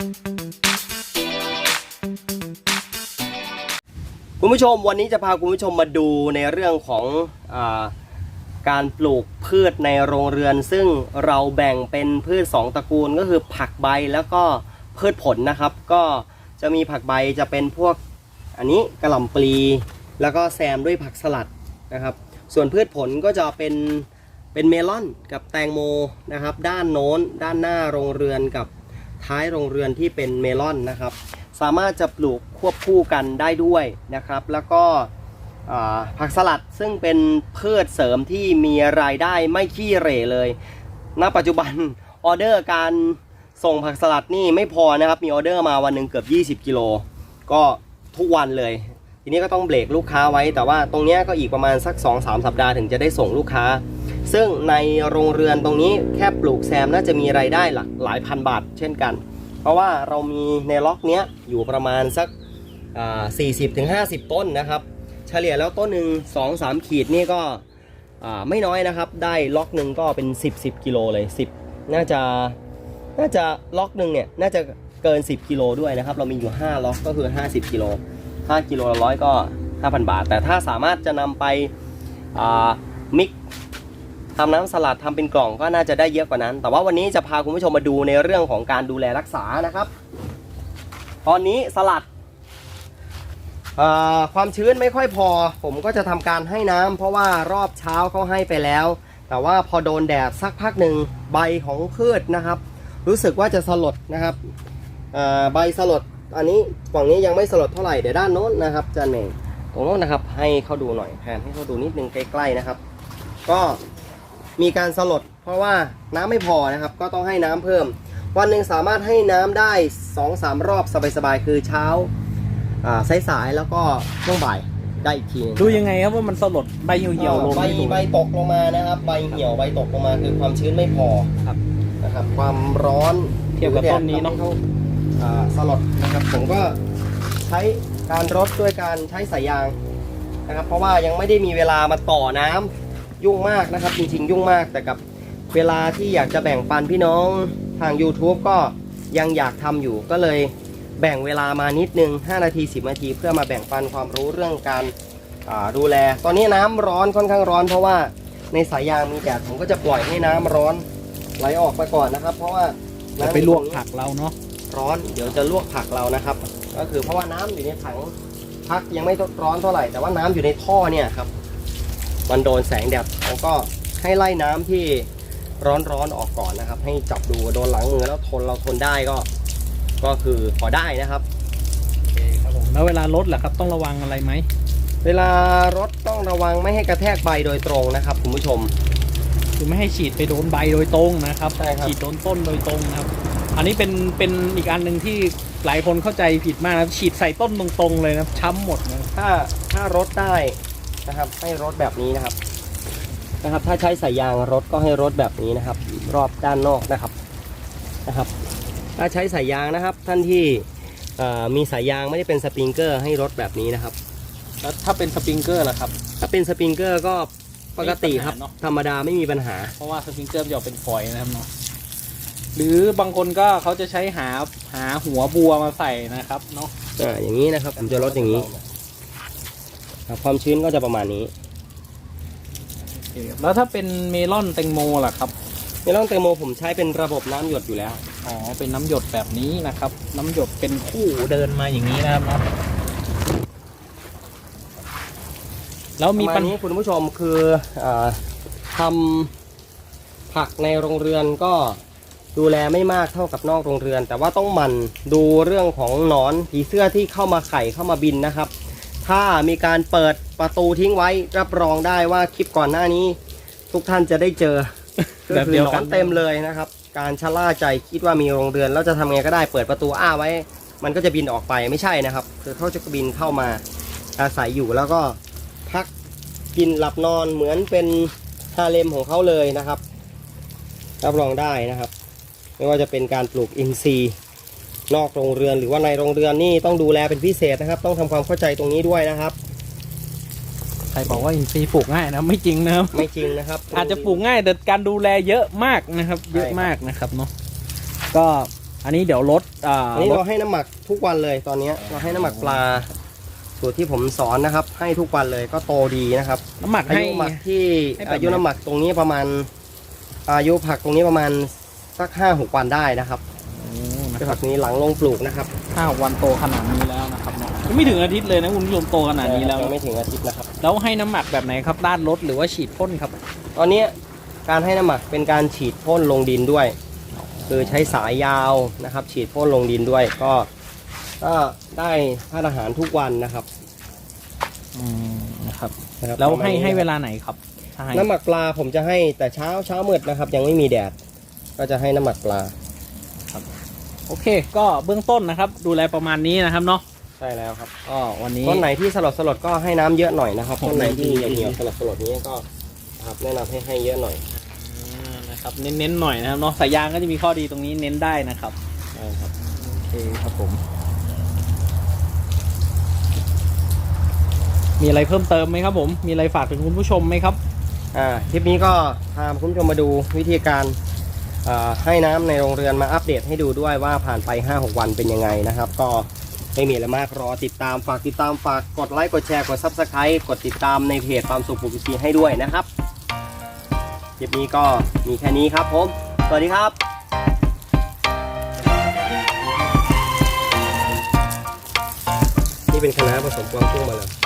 คุณผู้ชมวันนี้จะพาคุณผู้ชมมาดูในเรื่องของอการปลูกพืชในโรงเรือน ซึ่งเราแบ่งเป็นพืช 2 ตระกูลก็คือผักใบแล้วก็พืชผลนะครับ ก็จะมีผักใบจะเป็นพวกอันนี้กระหล่ำปลี แล้วก็แซมด้วยผักสลัดนะครับ ส่วนพืชผลก็จะเป็นเป็นเมลอนกับแตงโมนะครับ ด้านโน้น ด้านหน้าโรงเรือนกับ ท้ายโรงเรือนที่เป็นเมลอนนะครับ สามารถจะปลูกควบคู่กันได้ด้วยนะครับ แล้วก็ผักสลัดซึ่งเป็นพืชเสริมที่มีรายได้ไม่ขี้เหร่เลย ณ ปัจจุบันออเดอร์การส่งผักสลัดนี่ไม่พอนะครับ มีออเดอร์มาวันหนึ่งเกือบ 20 กิโล ก็ทุกวันเลย ทีนี้ก็ต้องเบรกลูกค้าไว้ แต่ว่าตรงนี้ก็อีกประมาณสัก 2-3 สัปดาห์ถึงจะได้ส่งลูกค้า ซึ่งในโรงเรือนตรงนี้แค่ปลูกแซมน่าจะมีรายได้หลักหลายพันบาทเช่นกัน เพราะว่าเรามีในล็อกเนี้ยอยู่ประมาณสักสี่สิบถึงห้าสิบต้นนะครับ เฉลี่ยแล้วต้นหนึ่งสองสามขีดนี่ก็ไม่น้อยนะครับ ได้ล็อกหนึ่งก็เป็น 10 10กิโลเลย 10 น่าจะน่าจะล็อกหนึ่งเนี่ยน่าจะเกิน 10กิโลด้วยนะครับ เรามีอยู่ 5 ล็อกก็คือ 50กิโล5กิโลละร้อยก็ 5,000 บาท แต่ถ้าสามารถจะนำไปมิก ทำน้ำสลัดทำเป็นกล่องก็น่าจะได้เยอะกว่านั้น แต่ว่าวันนี้จะพาคุณผู้ชมมาดูในเรื่องของการดูแลรักษานะครับ ตอนนี้สลัดความชื้นไม่ค่อยพอ ผมก็จะทำการให้น้ำเพราะว่ารอบเช้าเขาให้ไปแล้ว แต่ว่าพอโดนแดดสักพักหนึ่งใบของพืชนะครับ รู้สึกว่าจะสลดนะครับใบสลดอันนี้ฝั่งนี้ยังไม่สลดเท่าไหร่เดี๋ยวด้านโน้นนะครับจันเองตรงโน้นนะครับให้เขาดูหน่อยแทนให้เขาดูนิดนึงใกล้ๆนะครับ ก็ มีการสลด เพราะว่าน้ำไม่พอนะครับ ก็ต้องให้น้ำเพิ่ม วันหนึ่งสามารถให้น้ำได้2-3รอบสบายๆคือเช้าอ่าสายๆแล้วก็ช่วงบ่ายได้อีกทีหนึงดูยังไงครับว่ามันสลดใบเหี่ยวๆลงใบนี่ดูใบตกลงมานะครับ ใบเหี่ยวใบตกลงมาคือความชื้นไม่พอครับนะครับ ความร้อนเทียบกับต้นนี้เนอะทำให้ขอ่าสลดนะครับ ผมก็ใช้การรดด้วยการใช้สายยางนะครับ เพราะว่ายังไม่ได้มีเวลามาต่อน้ำ ยุ่งมากนะครับ จริงๆ ยุ่งมากแต่กับเวลาที่อยากจะแบ่งปันพี่น้องทาง YouTube ก็ยังอยากทำอยู่ก็เลยแบ่งเวลามานิดนึง 5 นาที 10 นาที เพื่อมาแบ่งปันความรู้เรื่องการอ่าดูแล ตอนนี้น้ำร้อนค่อนข้างร้อน เพราะว่าในสายยางมีแดดผมก็จะปล่อยให้น้ำร้อนไหลออกไปก่อนนะครับ เพราะว่าจะน้ำไปลวกผักเราเนาะร้อนเดี๋ยวจะลวกผักเรานะครับ ก็คือเพราะว่าน้ำอยู่ในถังพักยังไม่ร้อนเท่าไหร่แต่ว่าน้ำอยู่ในท่อเนี่ยครับ มันโดนแสงแดดเขาก็ให้ไล่น้ำที่ร้อนๆออกก่อนนะครับ ให้จับดูโดนหลังมือแล้วทนเราทนได้ก็ ก็คือพอได้นะครับโอเคครับผมแล้วเวลาลดล่ะครับต้องระวังอะไรไหมเวลารถต้องระวังไม่ให้กระแทกใบโดยตรงนะครับคุณผู้ชมคือไม่ให้ฉีดไปโดนใบโดยตรงนะครับใช่ครับฉีดโดนต้นโดยตรงนะครับ อันนี้เป็นเป็นอีกอันหนึ่งที่หลายคนเข้าใจผิดมากนะครับฉีดใส่ต้นตรงๆเลยนะครับช้ำหมดนะถ้าถ้ารถได้ นะครับ ให้รถแบบนี้นะครับนะครับ ถ้าใช้สายยางรถก็ให้รถแบบนี้นะครับ รอบด้านนอกนะครับนะครับ ถ้าใช้สายยางนะครับ ท่านที่เอ่อมีสายยางไม่ได้เป็นสปริงเกอร์ให้รถแบบนี้นะครับแล้วถ้าเป็นสปริงเกอร์ล่ะครับ ถ้าเป็นสปริงเกอร์ก็ปกติครับไม่มีปัญหาเนอะธรรมดาไม่มีปัญหา เพราะว่าสปริงเกอร์จะออกเป็นฝอยนะครับเนาะหรือบางคนก็เขาจะใช้หาหาหัวบัวมาใส่นะครับเนาะอ่าอย่างนี้นะครับผมจะลดอย่างนี้ ครับความชื้นก็จะประมาณนี้โอเคแล้วถ้าเป็นเมลอนแตงโมล่ะครับในร่องแตงโมผมใช้เป็นระบบน้ำหยดอยู่แล้ว อ๋อ เป็นน้ำหยดแบบนี้นะครับ น้ำหยดเป็นคู่เดินมาอย่างนี้นะครับเนาะแล้วมีประปัมาญณนี้คุณผู้ชมคือเออทำผักในโรงเรือนก็ดูแลไม่มากเท่ากับนอกโรงเรือน แต่ว่าต้องหมั่นดูเรื่องของหนอนผีเสื้อที่เข้ามาไข่เข้ามาบินนะครับ ถ้ามีการเปิดประตูทิ้งไว้ รับรองได้ว่าคลิปก่อนหน้านี้ ทุกท่านจะได้เจอก็แบบคือเดียวหนอกันนเต็มเลยนะครับ การชะล่าใจคิดว่ามีโรงเรือนแล้วจะทำไงก็ได้เปิดประตูอ้าไว้ มันก็จะบินออกไปไม่ใช่นะครับ คือเขาจะบินเข้ามาอาศัยอยู่แล้วก็พักกินหลับนอนเหมือนเป็นฮาเลมของเขาเลยนะครับ รับรองได้นะครับ ไม่ว่าจะเป็นการปลูกอินทรีย์ นอกโรงเรือนหรือว่าในโรงเรือนนี่ต้องดูแลเป็นพิเศษนะครับ ต้องทำความเข้าใจตรงนี้ด้วยนะครับใครบอกว่าอินทรีย์ปลูกง่ายนะไม่จริงนะครับ ไม่จริงนะครับ อาจจะปลูกง่ายแต่การดูแลเยอะมากนะครับใช่เยอะมากนะครับเนาะก็อันนี้เดี๋ยวลดอ่าอันนี้ลเราดให้น้ำหมักทุกวันเลยตอนนี้เราให้น้ำหมักปลาสูตรที่ผมสอนนะครับ ให้ทุกวันเลยก็โตดีนะครับ น้ำหมักอาให้ยุหมักที่ให้แบบอายุน้ำหมักตรงนี้ประมาณ อายุผักตรงนี้ประมาณสักห้าหกวันได้นะครับ โอ้นะคือครัผับกนี้หลังลงปลูกนะครับห้าวันโตขนาดนี้แล้วนะครับเนาะยังไม่ถึงอาทิตย์เลยนะคุณผู้ชมโตขนาดนี้แล้วยังไม่ถึงอาทิตย์นะครับ แล้วให้น้ำหมักแบบไหนครับด้านลดหรือว่าฉีดพ่นครับ ตอนนี้การให้น้ำหมักเป็นการฉีดพ่นลงดินด้วย คือใช้สายยาวนะครับ ฉีดพ่นลงดินด้วยก็ก็ได้ธาตุอาหารทุกวันนะครับอืมนะครับนะครับแล้วประมาณให้นี้ให้เวลาไหนครับถ้าให้น้ำหมักปลาผมจะให้แต่เช้าเช้ามืดนะครับ ยังไม่มีแดด ก็จะให้น้ำหมักปลา โอเค ก็เบื้องต้นนะครับ ดูแลประมาณนี้นะครับเนาะใช่แล้วครับก็วันนี้ ต้นไหนที่สลดสลดก็ให้น้ำเยอะหน่อยนะครับผมต้นไหนที่ดีเหี่ยวๆสลดสลดนี้ก็ครับแนะนำให้ให้เยอะหน่อยอ่านะครับเน้นๆหน่อยนะครับเนาะสายยางก็จะมีข้อดีตรงนี้เน้นได้นะครับใช่ครับโอเคครับผม มีอะไรเพิ่มเติมไหมครับผมมีอะไรฝากถึงคุณผู้ชมไหมครับ อ่าคลิปนี้ก็พาคุณผู้ชมมาดูวิธีการอ่า ให้น้ำในโรงเรือนมาอัปเดตให้ดูด้วยว่าผ่านไป 5-6 วันเป็นยังไงนะครับ ก็ไม่มีอะไรมากรอติดตามฝากติดตามฝากกดไลค์กดแชร์กด Subscribe กดติดตามในเพจความสุขปุกซีให้ด้วยนะครับคลิปนี้ก็มีแค่นี้ครับผม สวัสดีครับนี่เป็นคณะผสมกวางตุ้งมาแล้ว